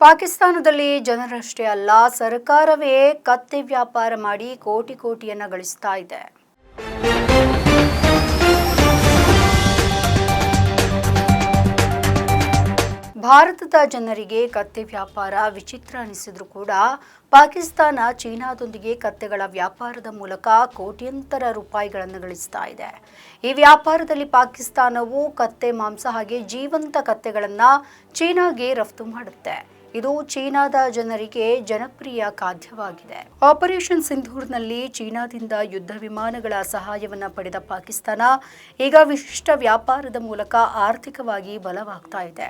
ಪಾಕಿಸ್ತಾನದಲ್ಲಿ ಜನರಷ್ಟೇ ಅಲ್ಲ, ಸರ್ಕಾರವೇ ಕತ್ತೆ ವ್ಯಾಪಾರ ಮಾಡಿ ಕೋಟಿ ಕೋಟಿಯನ್ನ ಗಳಿಸ್ತಾ ಇದೆ. ಭಾರತದ ಜನರಿಗೆ ಕತ್ತೆ ವ್ಯಾಪಾರ ವಿಚಿತ್ರ ಅನಿಸಿದ್ರೂ ಕೂಡ ಪಾಕಿಸ್ತಾನ ಚೀನಾದೊಂದಿಗೆ ಕತ್ತೆಗಳ ವ್ಯಾಪಾರದ ಮೂಲಕ ಕೋಟ್ಯಂತರ ರೂಪಾಯಿಗಳನ್ನು ಗಳಿಸ್ತಾ ಇದೆ. ಈ ವ್ಯಾಪಾರದಲ್ಲಿ ಪಾಕಿಸ್ತಾನವು ಕತ್ತೆ, ಮಾಂಸ ಹಾಗೆ ಜೀವಂತ ಕತ್ತೆಗಳನ್ನು ಚೀನಾಗೆ ರಫ್ತು ಮಾಡುತ್ತೆ. ಇದು ಚೀನಾದ ಜನರಿಗೆ ಜನಪ್ರಿಯ ಖಾದ್ಯವಾಗಿದೆ. ಆಪರೇಷನ್ ಸಿಂಧೂರ್ನಲ್ಲಿ ಚೀನಾದಿಂದ ಯುದ್ಧ ವಿಮಾನಗಳ ಸಹಾಯವನ್ನು ಪಡೆದ ಪಾಕಿಸ್ತಾನ ಈಗ ವಿಶಿಷ್ಟ ವ್ಯಾಪಾರದ ಮೂಲಕ ಆರ್ಥಿಕವಾಗಿ ಬಲವಾಗ್ತಾ ಇದೆ.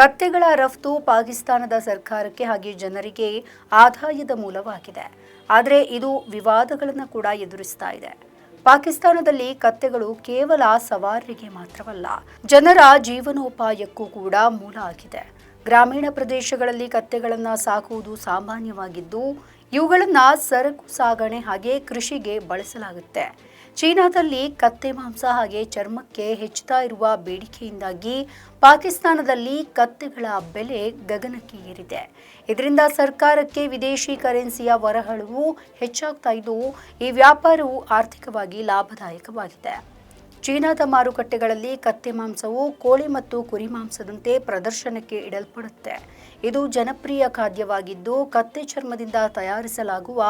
ಕತ್ತೆಗಳ ರಫ್ತು ಪಾಕಿಸ್ತಾನದ ಸರ್ಕಾರಕ್ಕೆ ಹಾಗೆ ಜನರಿಗೆ ಆದಾಯದ ಮೂಲವಾಗಿದೆ. ಆದರೆ ಇದು ವಿವಾದಗಳನ್ನು ಕೂಡ ಎದುರಿಸ್ತಾ ಇದೆ. ಪಾಕಿಸ್ತಾನದಲ್ಲಿ ಕತ್ತೆಗಳು ಕೇವಲ ಸವಾರರಿಗೆ ಮಾತ್ರವಲ್ಲ, ಜನರ ಜೀವನೋಪಾಯಕ್ಕೂ ಕೂಡ ಮೂಲ ಆಗಿದೆ. ಗ್ರಾಮೀಣ ಪ್ರದೇಶಗಳಲ್ಲಿ ಕತ್ತೆಗಳನ್ನು ಸಾಕುವುದು ಸಾಮಾನ್ಯವಾಗಿದ್ದು, ಇವುಗಳನ್ನು ಸರಕು ಸಾಗಣೆ ಹಾಗೆ ಕೃಷಿಗೆ ಬಳಸಲಾಗುತ್ತೆ. ಚೀನಾದಲ್ಲಿ ಕತ್ತೆ ಮಾಂಸ ಹಾಗೆ ಚರ್ಮಕ್ಕೆ ಹೆಚ್ಚುತ್ತಾ ಇರುವ ಬೇಡಿಕೆಯಿಂದಾಗಿ ಪಾಕಿಸ್ತಾನದಲ್ಲಿ ಕತ್ತೆಗಳ ಬೆಲೆ ಗಗನಕ್ಕೆ ಏರಿದೆ ಇದರಿಂದ ಸರ್ಕಾರಕ್ಕೆ ವಿದೇಶಿ ಕರೆನ್ಸಿಯ ಹೊರಹಳವು ಹೆಚ್ಚಾಗ್ತಾ ಇದ್ದು, ಈ ವ್ಯಾಪಾರವು ಆರ್ಥಿಕವಾಗಿ ಲಾಭದಾಯಕವಾಗಿದೆ. ಚೀನಾದ ಮಾರುಕಟ್ಟೆಗಳಲ್ಲಿ ಕತ್ತೆ ಮಾಂಸವು ಕೋಳಿ ಮತ್ತು ಕುರಿ ಮಾಂಸದಂತೆ ಪ್ರದರ್ಶನಕ್ಕೆ ಇಡಲ್ಪಡುತ್ತೆ. ಇದು ಜನಪ್ರಿಯ ಖಾದ್ಯವಾಗಿದ್ದು ಕತ್ತೆ ಚರ್ಮದಿಂದ ತಯಾರಿಸಲಾಗುವ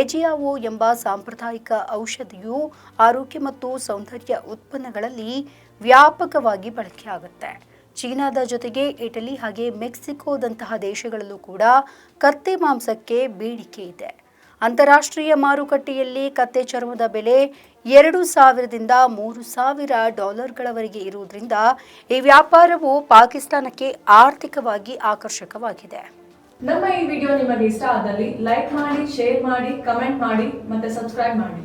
ಎಜಿಯಾವೋ ಎಂಬ ಸಾಂಪ್ರದಾಯಿಕ ಔಷಧಿಯು ಆರೋಗ್ಯ ಮತ್ತು ಸೌಂದರ್ಯ ಉತ್ಪನ್ನಗಳಲ್ಲಿ ವ್ಯಾಪಕವಾಗಿ ಬಳಕೆಯಾಗುತ್ತೆ. ಚೀನಾದ ಜೊತೆಗೆ ಇಟಲಿ ಹಾಗೆ ಮೆಕ್ಸಿಕೋದಂತಹ ದೇಶಗಳಲ್ಲೂ ಕೂಡ ಕತ್ತೆ ಮಾಂಸಕ್ಕೆ ಬೇಡಿಕೆ ಇದೆ. ಅಂತಾರಾಷ್ಟ್ರೀಯ ಮಾರುಕಟ್ಟೆಯಲ್ಲಿ ಕತ್ತೆ ಚರ್ಮದ ಬೆಲೆ ಎರಡು ಸಾವಿರದಿಂದ ಮೂರು ಸಾವಿರ ಡಾಲರ್ಗಳವರೆಗೆ ಇರುವುದರಿಂದ ಈ ವ್ಯಾಪಾರವು ಪಾಕಿಸ್ತಾನಕ್ಕೆ ಆರ್ಥಿಕವಾಗಿ ಆಕರ್ಷಕವಾಗಿದೆ. ನಮ್ಮ ಈ ವಿಡಿಯೋ ನಿಮಗೆ ಇಷ್ಟ ಆದಲ್ಲಿ ಲೈಕ್ ಮಾಡಿ, ಶೇರ್ ಮಾಡಿ, ಕಮೆಂಟ್ ಮಾಡಿ ಮತ್ತೆ ಸಬ್ಸ್ಕ್ರೈಬ್ ಮಾಡಿ.